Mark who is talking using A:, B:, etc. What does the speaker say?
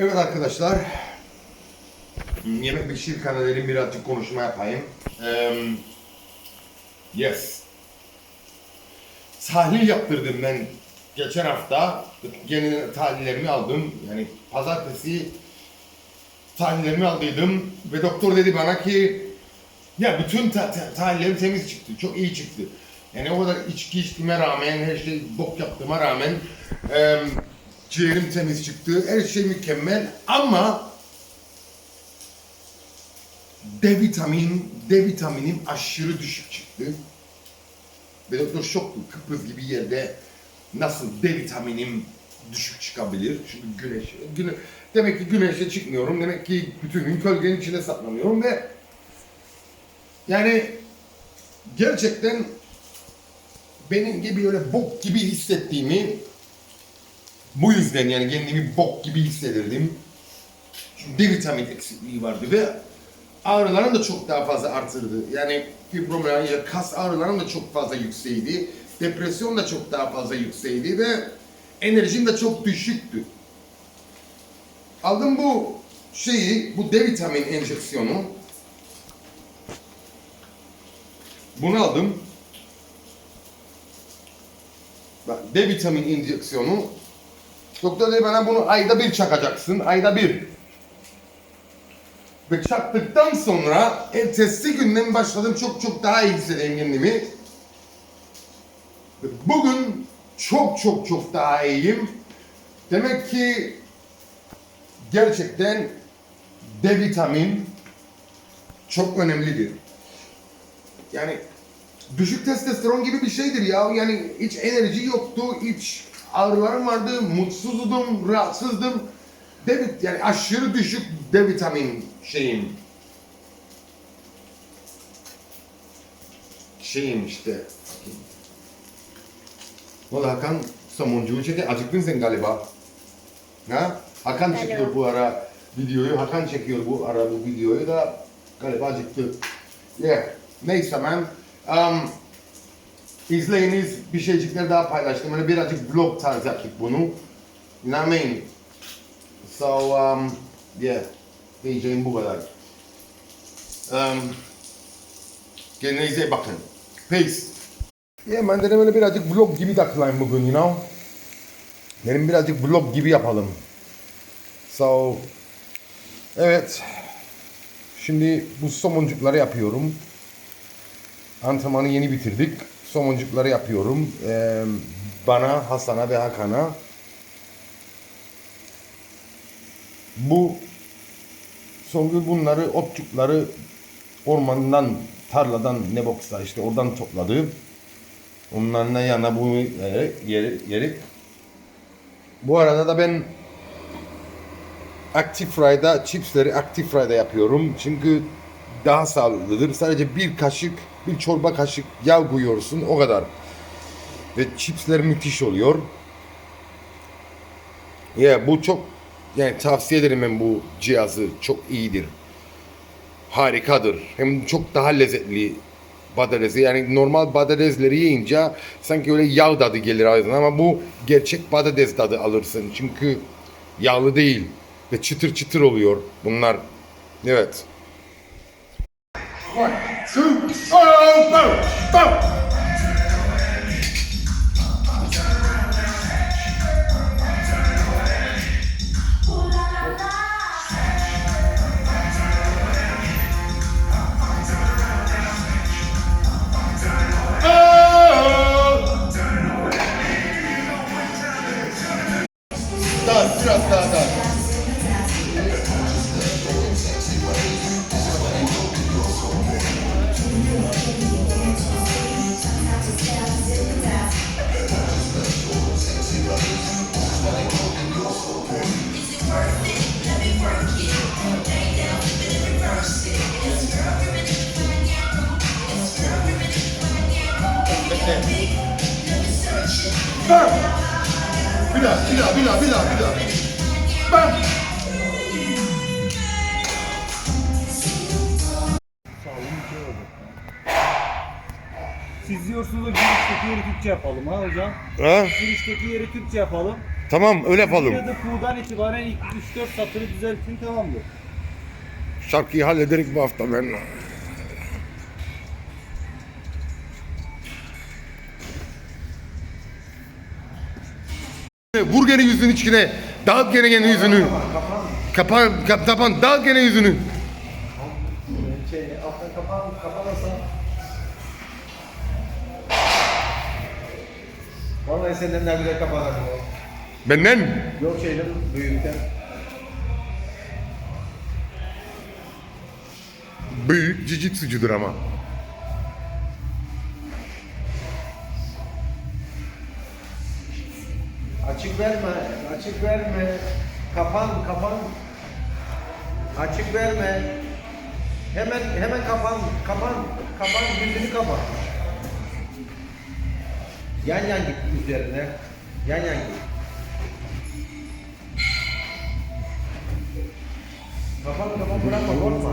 A: Evet arkadaşlar. Yemek pişir kanalıyla birazcık konuşma yapayım. Eee, yes. Tahlil yaptırdım ben geçen hafta. Yeni tahlillerimi aldım. Yani pazartesi tahlillerimi aldıydım. Ve doktor dedi bana ki ya bütün ta- ta- tahlillerim temiz çıktı. Çok iyi çıktı. Yani o kadar içki içtiğime rağmen, her şey bok yaptığıma rağmen eee ciğerim temiz çıktı. Her şey mükemmel ama D vitamin, D vitaminim aşırı düşük çıktı. Ve doktor şoktu. Kıbrıs gibi yerde nasıl D vitaminim düşük çıkabilir? Çünkü güneş, güne, demek ki güneşe çıkmıyorum. Demek ki bütün gün gölgenin içinde saklanıyorum ve yani gerçekten benim gibi öyle bok gibi hissettiğimi bu yüzden yani kendimi bok gibi hissedirdim. D vitamin eksikliği vardı ve ağrılarım da çok daha fazla artırdı. Yani fibromiyalji, kas ağrılarım da çok fazla yükseğiydi. Depresyon da çok daha fazla yükseğiydi ve enerjim de çok düşüktü. Aldım bu şeyi, bu D vitamin enjeksiyonu. Bunu aldım. D vitamin enjeksiyonu. Doktor dedi bana bunu ayda bir çakacaksın, ayda bir. Ve çaktıktan sonra ertesi günden başladım çok çok daha iyi hissedeyim kendimi. Ve bugün çok çok çok daha iyiyim. Demek ki gerçekten D vitamin çok önemlidir. Yani düşük testosteron gibi bir şeydir ya. Yani hiç enerji yoktu, hiç ağrılarım vardı, mutsuzdum, rahatsızdım. D yani aşırı düşük D vitamin şeyim. Şeyim işte. Ne oldu Hakan? Somuncuğu çeke. Acıktın sen galiba. Ha? Hakan
B: Alo.
A: çekiyor bu ara videoyu. Hakan çekiyor bu ara bu videoyu da galiba acıktı. Yeah. Neyse man. Um, izleyiniz bir şeycikler daha paylaştım. Böyle birazcık vlog tarzı yaptık bunu. You know what I mean? So, um, yeah. Diyeceğim bu kadar. Um, kendinize iyi bakın. Peace. Yeah, ben dedim öyle birazcık vlog gibi takılayım bugün, you know? Benim birazcık vlog gibi yapalım. So, evet. Şimdi bu somoncukları yapıyorum. Antrenmanı yeni bitirdik. Somoncukları yapıyorum. Ee, bana, Hasan'a ve Hakan'a. Bu Songül bunları, otçukları ormandan, tarladan ne boksa işte oradan topladı. Onların yanına bu yeri, yeri, yeri. Bu arada da ben Active Fry'da chipsleri Active Fry'da yapıyorum. Çünkü daha sağlıklıdır. Sadece bir kaşık, bir çorba kaşık yağ koyuyorsun o kadar. Ve chipsler müthiş oluyor. Ya bu çok yani tavsiye ederim ben bu cihazı. Çok iyidir. Harikadır. Hem çok daha lezzetli patatesi. Yani normal patatesleri yiyince sanki öyle yağ tadı gelir ağzına ama bu gerçek patates tadı alırsın. Çünkü yağlı değil ve çıtır çıtır oluyor bunlar. Evet. One, two, oh. Bam! Bir daha, bir daha, bir daha, bir daha, bir daha. Bam!
C: Siz diyorsunuz da girişteki yeri Türkçe yapalım ha hocam.
A: Ha?
C: Girişteki yeri Türkçe yapalım.
A: Tamam öyle yapalım.
B: Ya da Q'dan itibaren ilk 3-4 satırı düzeltin tamamdır.
A: Şarkıyı hallederik bu hafta ben. Vur gene yüzünün içine. Dağıt gene gene yüzünü. Kapan, kap, tapan, dağıt gene yüzünü.
C: Şey, alttan kapan, kapanırsa. Vallahi senden ne güzel kapanırdın o.
A: Benden.
C: Yok şeyden, büyükten.
A: Büyük cicik sucudur ama.
C: Açık verme, açık verme. Kapan, kapan. Açık verme. Hemen hemen kapan, kapan, kapan, yüzünü kapan. Yan yan git üzerine. Yan yan git. Kapan kapan bırakma korkma.